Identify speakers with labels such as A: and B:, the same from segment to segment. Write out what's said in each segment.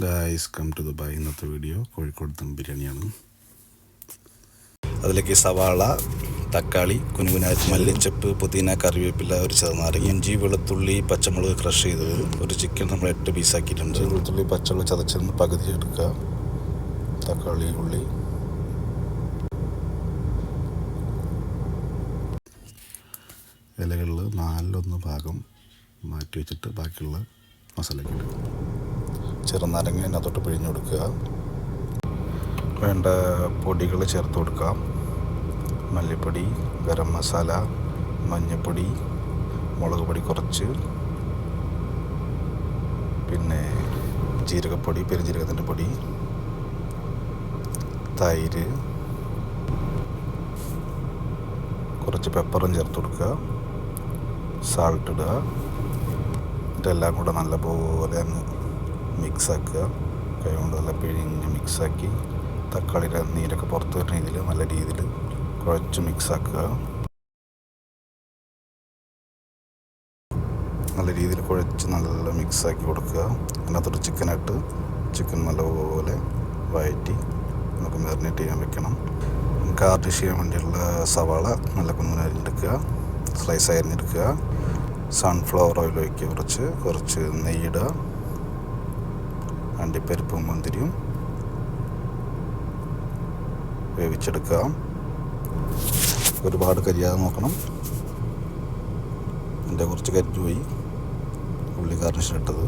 A: Guys come to Dubai ഇന്നത്തെ video Kozhikode dum ബിരിയാണിയാണ്. അതിലേക്ക് സവാള തക്കാളി കുനുകുനാറ്റ് മല്ലിച്ചപ്പ് പുതിന കറിവേപ്പില ഒരു ചതനാരങ്ങ ഇഞ്ചി വെളുത്തുള്ളി പച്ചമുളക് ക്രഷ് ചെയ്തത് ഒരു ചിക്കൻ നമ്മൾ എട്ട് പീസാക്കിയിട്ടുണ്ട് വെളുത്തുള്ളി പച്ചമുളക് ചതച്ചൊന്ന് പകുതി എടുക്കുക തക്കാളി ഉള്ളി. ഇലകളിൽ നാലിലൊന്ന് ഭാഗം മാറ്റി വെച്ചിട്ട് ബാക്കിയുള്ള മസാലയ്ക്ക് ഇടുക. ചെറുനാരങ്ങ അതിനകത്തോട്ട് പിഴിഞ്ഞു കൊടുക്കുക വേണ്ട പൊടികൾ ചേർത്ത് കൊടുക്കാം മല്ലിപ്പൊടി ഗരം മസാല മഞ്ഞൾപ്പൊടി മുളക് പൊടി കുറച്ച്. പിന്നെ ജീരകപ്പൊടി പെരുജീരകത്തിന്റെ പൊടി തൈര് കുറച്ച് പെപ്പറും ചേർത്ത് കൊടുക്കുക. സാൾട്ട് ഇടുക. ഇതെല്ലാം കൂടെ നല്ലപോലെ അങ്ങ് മിക്സ് ആക്കുക കൈ കൊണ്ട് നല്ല പിഴിഞ്ഞ് മിക്സാക്കി തക്കാളിയുടെ നീരൊക്കെ പുറത്ത് വരുന്ന രീതിയിൽ നല്ല രീതിയിൽ കുഴച്ച് മിക്സാക്കുക. നല്ല രീതിയിൽ കുഴച്ച് നല്ല മിക്സാക്കി കൊടുക്കുക. അതിനകത്തൊരു ചിക്കനിട്ട് ചിക്കൻ നല്ലപോലെ വഴറ്റി നമുക്ക് മെറിനേറ്റ് ചെയ്യാൻ വെക്കണം. ഗാർണിഷ് ചെയ്യാൻ വേണ്ടിയുള്ള സവാള നല്ല കുഞ്ഞിന് അരിഞ്ഞെടുക്കുക സ്ലൈസ് അരിഞ്ഞെടുക്കുക. സൺഫ്ലവർ ഓയിൽ ഒഴിക്കുക കുറച്ച്. കുറച്ച് നെയ്യിടുക. അണ്ടിപ്പരിപ്പും മുന്തിരിയും വേവിച്ചെടുക്കുക. ഒരുപാട് കരിയാതെ നോക്കണം. എന്റെ കുറച്ച് കരിഞ്ഞു പോയി ഉള്ളി കാർണിഷിട്ടത്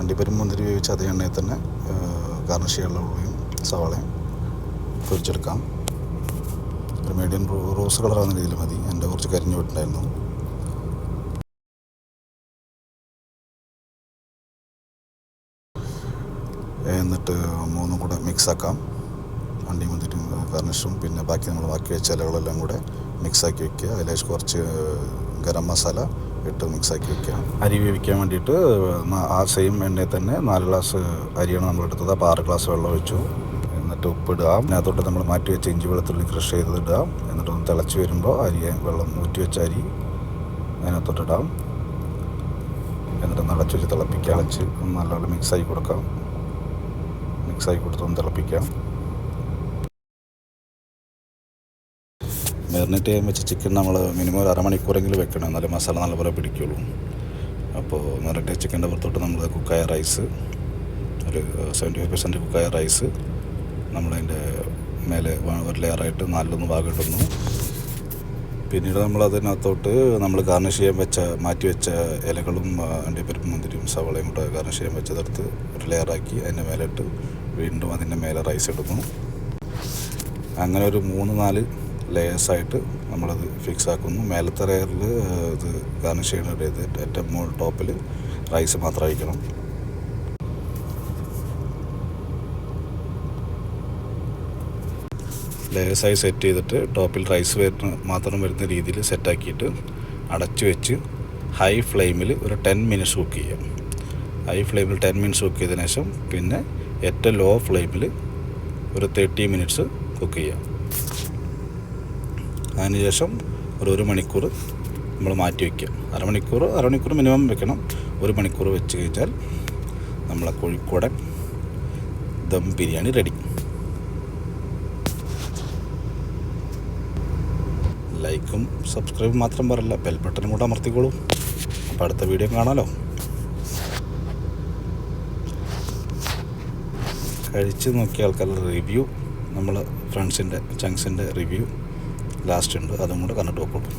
A: അണ്ടിപ്പരിപ്പ് മുന്തിരി വേവിച്ച അതേ എണ്ണയിൽ തന്നെ ഗാർണിഷ് ചെയ്യാനുള്ള ഉള്ളിയും സവാളയും പൊരിച്ചെടുക്കാം. ഒരു മീഡിയം റോസ് കളറാകുന്ന രീതിയിൽ മതി. എന്റെ കുറച്ച് കരിഞ്ഞു പോയിട്ടുണ്ടായിരുന്നു. എന്നിട്ട് മൂന്നും കൂടെ മിക്സാക്കാം വണ്ടി മുന്തിരിയും ഗാർണിഷും പിന്നെ ബാക്കി നമ്മൾ ബാക്കി വെച്ച ഇലകളെല്ലാം കൂടെ മിക്സാക്കി വെക്കുക. അതിലേക്ക് കുറച്ച് ഗരം മസാല ഇട്ട് മിക്സാക്കി വെക്കുക. അരി വേവിക്കാൻ വേണ്ടിയിട്ട് ആ സെയിം എണ്ണയിൽ തന്നെ നാല് ഗ്ലാസ് അരിയാണ് നമ്മൾ എടുത്തത്. അപ്പോൾ ആറ് ഗ്ലാസ് വെള്ളം ഒഴിച്ചു. എന്നിട്ട് ഉപ്പിടുക അതിനകത്തോട്ട് നമ്മൾ മാറ്റി വെച്ച ഇഞ്ചി വെളുത്തുള്ളി ക്രഷ് ചെയ്തിടുക എന്നിട്ട് ഒന്ന് തിളച്ച് വരുമ്പോൾ അരി വെള്ളം ഊറ്റി വെച്ച അരി അതിനകത്തോട്ടിടാം എന്നിട്ട് നടച്ചു വെച്ച് തിളപ്പിക്കുക. അടച്ച് നല്ലപോലെ മിക്സാക്കി കൊടുക്കാം. മിക്സാക്കി കൊടുത്തൊന്ന് തിളപ്പിക്കാം. മെറിനേറ്റ് ചെയ്യാൻ വെച്ച ചിക്കൻ നമ്മൾ മിനിമം ഒരു അരമണിക്കൂറെങ്കിലും വെക്കണം. എന്നാലേ മസാല നല്ലപോലെ പിടിക്കുള്ളൂ. അപ്പോൾ മെറിനേറ്റ് ചിക്കന്റെ പുറത്തോട്ട് നമ്മൾ കുക്കായ റൈസ് ഒരു സെവന്റി ഫൈവ് പെർസെന്റ് കുക്കായ റൈസ് നമ്മളതിന്റെ മേലെ ഒരു ലെയറായിട്ട് നാലിലൊന്ന് ഭാഗം ഇടുന്നു പിന്നീട് നമ്മൾ അതിനകത്തോട്ട് നമ്മൾ ഗാർണിഷ് ചെയ്യാൻ വെച്ച മാറ്റി വെച്ച ഇലകളും അണ്ടിപ്പരിപ്പ് മുന്തിരിയും സവളയും കൂടെ ഗാർണിഷ് ചെയ്യാൻ വെച്ചതെടുത്ത് ഒരു ലെയറാക്കി അതിന്റെ മേലെ ഇട്ട് വീണ്ടും അതിന്റെ മേലെ റൈസ് ഇടുന്നു. അങ്ങനെ ഒരു മൂന്ന് നാല് ലെയേഴ്സായിട്ട് നമ്മളത് ഫിക്സ് ആക്കുന്നു. മേലത്തെ ലെയറിൽ ഇത് ഗാർണിഷ് ഇത് ഏറ്റവും ടോപ്പിൽ റൈസ് മാത്രം അയക്കണം ലെയേഴ്സായി സെറ്റ് ചെയ്തിട്ട് ടോപ്പിൽ റൈസ് വരുന്ന മാത്രം വരുന്ന രീതിയിൽ സെറ്റാക്കിയിട്ട് അടച്ചു വെച്ച് ഹൈ ഫ്ലെയിമിൽ ഒരു ടെൻ മിനിറ്റ്സ് കുക്ക് ചെയ്യാം. ഹൈ ഫ്ലെയിമിൽ ടെൻ മിനിറ്റ്സ് കുക്ക് ചെയ്തതിനു ശേഷം പിന്നെ ഏറ്റവും ലോ ഫ്ലെയിമിൽ ഒരു തേർട്ടി മിനിറ്റ്സ് കുക്ക് ചെയ്യാം. അതിനുശേഷം ഒരു ഒരു മണിക്കൂർ നമ്മൾ മാറ്റി വയ്ക്കുക അരമണിക്കൂർ അരമണിക്കൂർ മിനിമം വെക്കണം. ഒരു മണിക്കൂർ വെച്ച് കഴിഞ്ഞാൽ നമ്മളെ കോഴിക്കോടൻ ദം ബിരിയാണി റെഡി ലൈക്കും സബ്സ്ക്രൈബും മാത്രം പറയല്ല ബെൽ ബട്ടനും കൂടെ അമർത്തിക്കോളൂ. അപ്പോൾ അടുത്ത വീഡിയോ കാണാമല്ലോ കഴിച്ച് നോക്കിയ ആൾക്കാരുടെ റിവ്യൂ നമ്മൾ ഫ്രണ്ട്സിന്റെ ചങ്സിന്റെ റിവ്യൂ ലാസ്റ്റ് ഉണ്ട്. അതും കൂടെ കണ്ടിട്ട് നോക്കോളൂ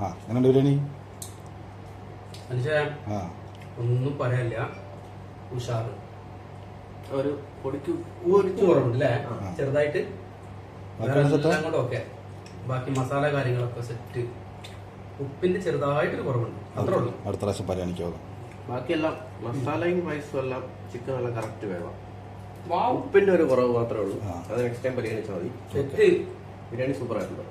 A: ആ എങ്ങനെയുണ്ട് ബിരിയാണി? ആ.
B: ഒന്നും പറയല്ല ഉഷാറ്.
C: ഒരു പൊടിക്ക്
B: ഒരു ചോറുണ്ട് അല്ലേ ചെറുതായിട്ട്. ഓക്കെ. ബാക്കി മസാല കാര്യങ്ങളൊക്കെ സെറ്റ്. ഉപ്പിന്റെ ചെറുതായിട്ടൊരു കുറവുണ്ട്. അത്രേ ഉള്ളൂ.
A: അടുത്ത പ്രാവശ്യം പരിഗണിക്കാവും
C: ബാക്കിയെല്ലാം മസാലയും റൈസും എല്ലാം ചിക്കൻ എല്ലാം കറക്റ്റ് വേണം ഉപ്പിന്റെ ഒരു കുറവ് മാത്രമേ ഉള്ളൂ. അത് നെക്സ്റ്റ് ടൈം പരിഗണിച്ചാൽ മതി.
B: സെറ്റ്.
C: ബിരിയാണി സൂപ്പർ ആയിട്ടുണ്ട്